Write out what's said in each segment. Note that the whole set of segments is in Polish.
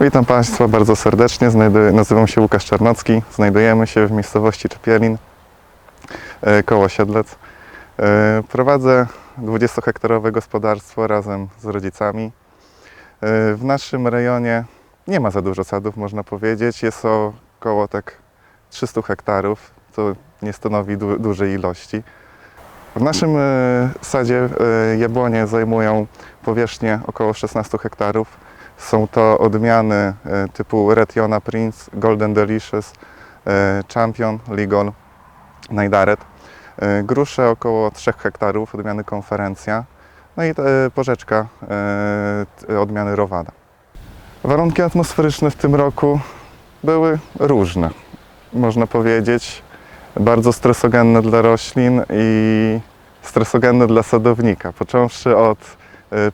Witam Państwa bardzo serdecznie. Znajduję, nazywam się Łukasz Czarnocki. Znajdujemy się w miejscowości Czepielin, e, koło Siedlec. E, Prowadzę 20-hektarowe gospodarstwo razem z rodzicami. E, W naszym rejonie nie ma za dużo sadów, można powiedzieć. Jest około tak 300 hektarów, co nie stanowi du- dużej ilości. W naszym sadzie jabłonie zajmują powierzchnię około 16 hektarów. Są to odmiany e, typu Retiona Prince, Golden Delicious, e, Champion, Ligol, Najdaret. E, Grusze około 3 hektarów, odmiany Konferencja. No i porzeczka odmiany Rowada. Warunki atmosferyczne w tym roku były różne, można powiedzieć. Bardzo stresogenne dla roślin i stresogenne dla sadownika. Począwszy od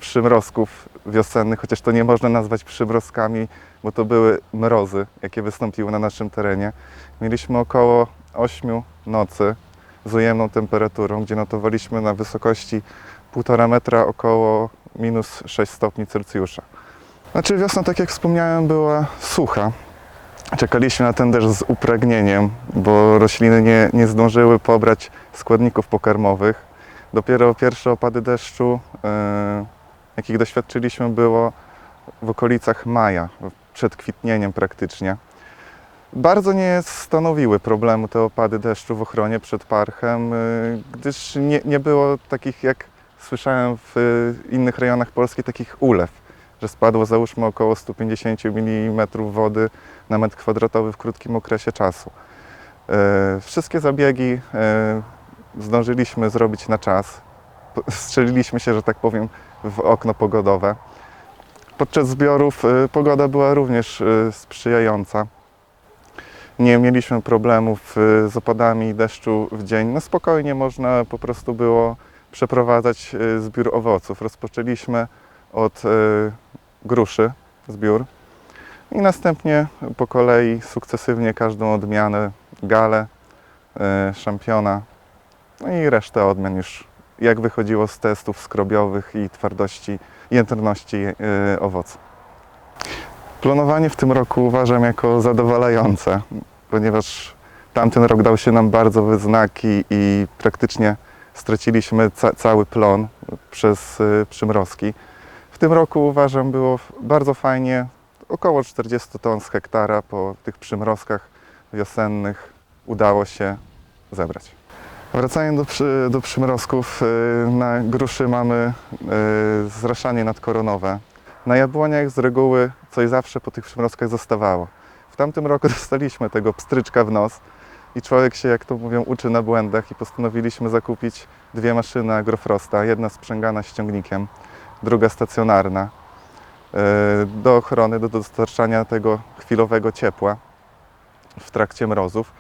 przymrozków wiosennych, chociaż to nie można nazwać przymrozkami, bo to były mrozy, jakie wystąpiły na naszym terenie. Mieliśmy około 8 nocy z ujemną temperaturą, gdzie notowaliśmy na wysokości 1,5 metra około minus 6 stopni Celsjusza. Znaczy wiosna, tak jak wspomniałem, była sucha. Czekaliśmy na ten deszcz z upragnieniem, bo rośliny nie, nie zdążyły pobrać składników pokarmowych. Dopiero pierwsze opady deszczu, e, jakich doświadczyliśmy, było w okolicach maja, przed kwitnieniem praktycznie. Bardzo nie stanowiły problemu te opady deszczu w ochronie przed parchem, y, gdyż nie, nie było takich, jak słyszałem w innych rejonach Polski, takich ulew, że spadło załóżmy około 150 mm wody na metr kwadratowy w krótkim okresie czasu. Y, Wszystkie zabiegi zdążyliśmy zrobić na czas. Strzeliliśmy się, że tak powiem, w okno pogodowe. Podczas zbiorów y, pogoda była również y, sprzyjająca. Nie mieliśmy problemów y, z opadami deszczu w dzień. No spokojnie można po prostu było przeprowadzać zbiór owoców. Rozpoczęliśmy od gruszy zbiór i następnie po kolei sukcesywnie każdą odmianę, galę, szampiona no i resztę odmian już jak wychodziło z testów skrobiowych i twardości, jędrności y, owocu. Planowanie w tym roku uważam jako zadowalające, ponieważ tamten rok dał się nam bardzo we znaki i praktycznie straciliśmy ca- cały plon przez y, przymrozki. W tym roku uważam było bardzo fajnie, około 40 ton z hektara po tych przymrozkach wiosennych udało się zebrać. Wracając do, przy, do przymrozków, y, na gruszy mamy y, zraszanie nadkoronowe. Na jabłoniach z reguły coś zawsze po tych przymrozkach zostawało. W tamtym roku dostaliśmy tego pstryczka w nos i człowiek się, jak to mówią, uczy na błędach i postanowiliśmy zakupić dwie maszyny Agrofrosta. Jedna sprzęgana ściągnikiem, druga stacjonarna y, do ochrony, do dostarczania tego chwilowego ciepła w trakcie mrozów,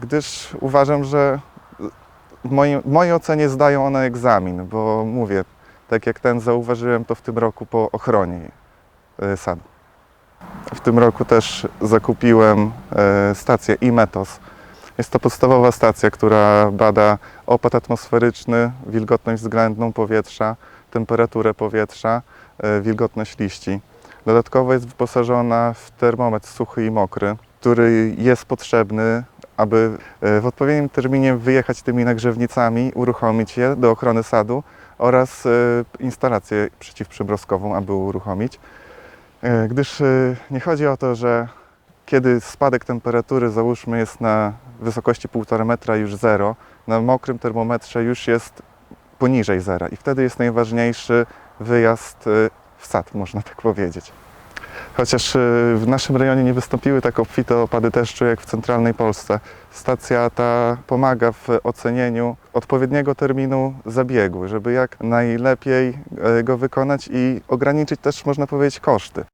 gdyż uważam, że w mojej, w mojej ocenie zdają one egzamin, bo mówię, tak jak ten zauważyłem to w tym roku po ochronie y, sadu. W tym roku też zakupiłem y, stację iMetos. Jest to podstawowa stacja, która bada opad atmosferyczny, wilgotność względną powietrza, temperaturę powietrza, y, wilgotność liści. Dodatkowo jest wyposażona w termometr suchy i mokry, który jest potrzebny, aby y, w odpowiednim terminie wyjechać tymi nagrzewnicami, uruchomić je do ochrony sadu oraz y, instalację przeciwprzymrozkową, aby uruchomić. Y, Gdyż nie chodzi o to, że kiedy spadek temperatury załóżmy jest na wysokości 1,5 metra już zero, na mokrym termometrze już jest poniżej zera i wtedy jest najważniejszy wyjazd w sad, można tak powiedzieć. Chociaż y, w naszym rejonie nie wystąpiły tak obfite opady deszczu jak w centralnej Polsce, stacja ta pomaga w ocenieniu odpowiedniego terminu zabiegu, żeby jak najlepiej y, go wykonać i ograniczyć też, można powiedzieć, koszty.